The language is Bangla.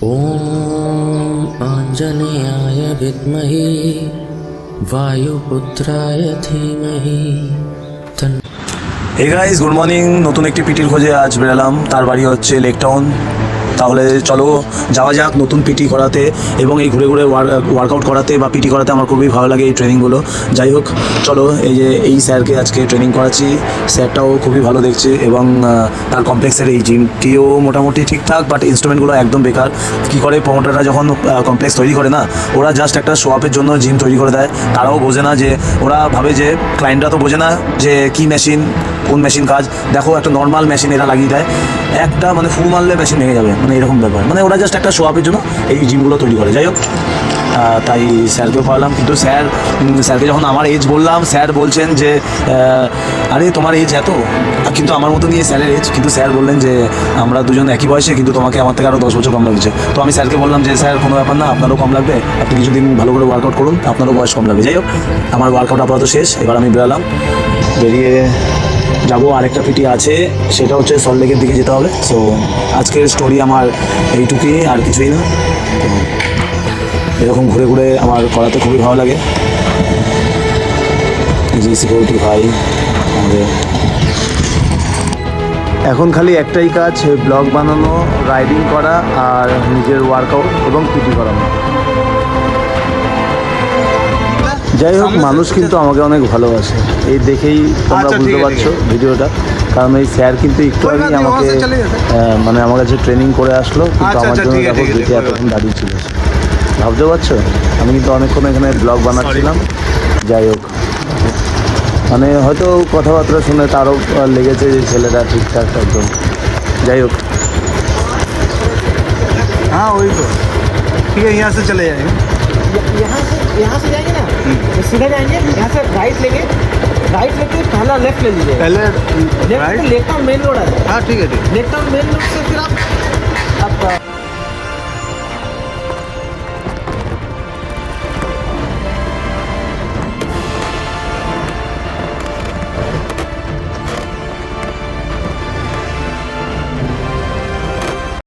ॐ आञ्जनेयाय विद्महे वायुपुत्राय धीमहि तन् হে গাইস গুড মর্নিং নতুন একটি পিটির খোঁজে আজ বেরালাম তার বাড়ি হচ্ছে লেক টাউন তাহলে চলো, যাওয়া যাক নতুন পিটি করাতে এবং এই ঘুরে ঘুরে ওয়ার্কআউট করাতে বা পিটি করাতে আমার খুবই ভালো লাগে এই ট্রেনিংগুলো যাই হোক, চলো, এই যে এই স্যারকে আজকে ট্রেনিং করাচ্ছি, স্যারটাও খুবই ভালো দেখছে এবং তার কমপ্লেক্সের এই জিমটিও মোটামুটি ঠিকঠাক বাট ইনস্ট্রুমেন্টগুলো একদম বেকার। কি করে প্রমোটাররা যখন কমপ্লেক্স তৈরি করে না, ওরা জাস্ট একটা শো আপের জন্য জিম তৈরি করে দেয়। তারাও বোঝে না যে, ওরা ভাবে যে ক্লায়েন্টরা তো বোঝে না যে কি মেশিন কোন মেশিন কাজ? দেখো, একটা নর্মাল মেশিন এরা লাগিয়ে দেয়। একটা মানে ফুল মারলে মেশিন ভেঙে যাবে। মানে এরকম ব্যাপার। মানে ওরা জাস্ট একটা শো জন্য এই জিমগুলো তৈরি করে। যাই হোক তাই স্যারকেও পারলাম। কিন্তু স্যার স্যারকে যখন আমার এজ বললাম, স্যার বলছেন যে আরে, তোমার এজ এত? কিন্তু আমার মতো নিয়ে স্যারের এজ কিন্তু স্যার বললেন যে, আমরা দুজন একই বয়সে, কিন্তু তোমাকে আমার থেকে আরও দশ বছর কম লাগছে। তো আমি স্যারকে বললাম যে, স্যার, কোনো ব্যাপার না, আপনারও কম লাগবে। আপনি কিছুদিন ভালো করে ওয়ার্কআউট করুন, আপনারও বয়স কম লাগবে। যাই হোক, আমার ওয়ার্কআউট আপাতত শেষ। এবার আমি বেরালাম। বেরিয়ে যাব, আরেকটা পিটি আছে, সেটা হচ্ছে সল্টলেকের দিকে যেতে হবে। সো আজকের স্টোরি আমার এইটুকুই, আর কিছুই না। এরকম ঘুরে ঘুরে আমার করাতে খুবই ভালো লাগে। সিকিউরিটি ভাই আমাদের। এখন খালি একটাই কাজ ব্লগ বানানো রাইডিং করা, আর নিজের ওয়ার্কআউট এবং পিটি করানো। যাই হোক মানুষ কিন্তু আমাকে অনেক ভালোবাসে। এই দেখেই তোমরা বুঝতে পারছ ভিডিওটা। কারণ এই স্যার কিন্তু একটু আগে আমাকে মানে আমার কাছে ট্রেনিং করে আসলো কিন্তু আমার জন্য দেখো দেখে এতক্ষণ দাঁড়িয়ে ছিল। ভাবতে পারছ? আমি কিন্তু অনেকক্ষণ এখানে ব্লগ বানাচ্ছিলাম। যাই হোক। মানে হয়তো কথাবার্তা শুনে তারও লেগেছে যে ছেলেটা ঠিকঠাক একদম। যাই হোক। হ্যাঁ ওই তো। ঠিক আছে চলে যাই। यहाँ से यहाँ से जाएँगे ना तो सीधा जाएँगे यहाँ से राइट लेंगे। राइट लेके पहला लेफ़्ट ले लीजिए। पहले लेफ़्ट लेफ़्ट मेन रोड है हाँ ठीक है ठीक लेफ़्ट मेन रोड से फिर आप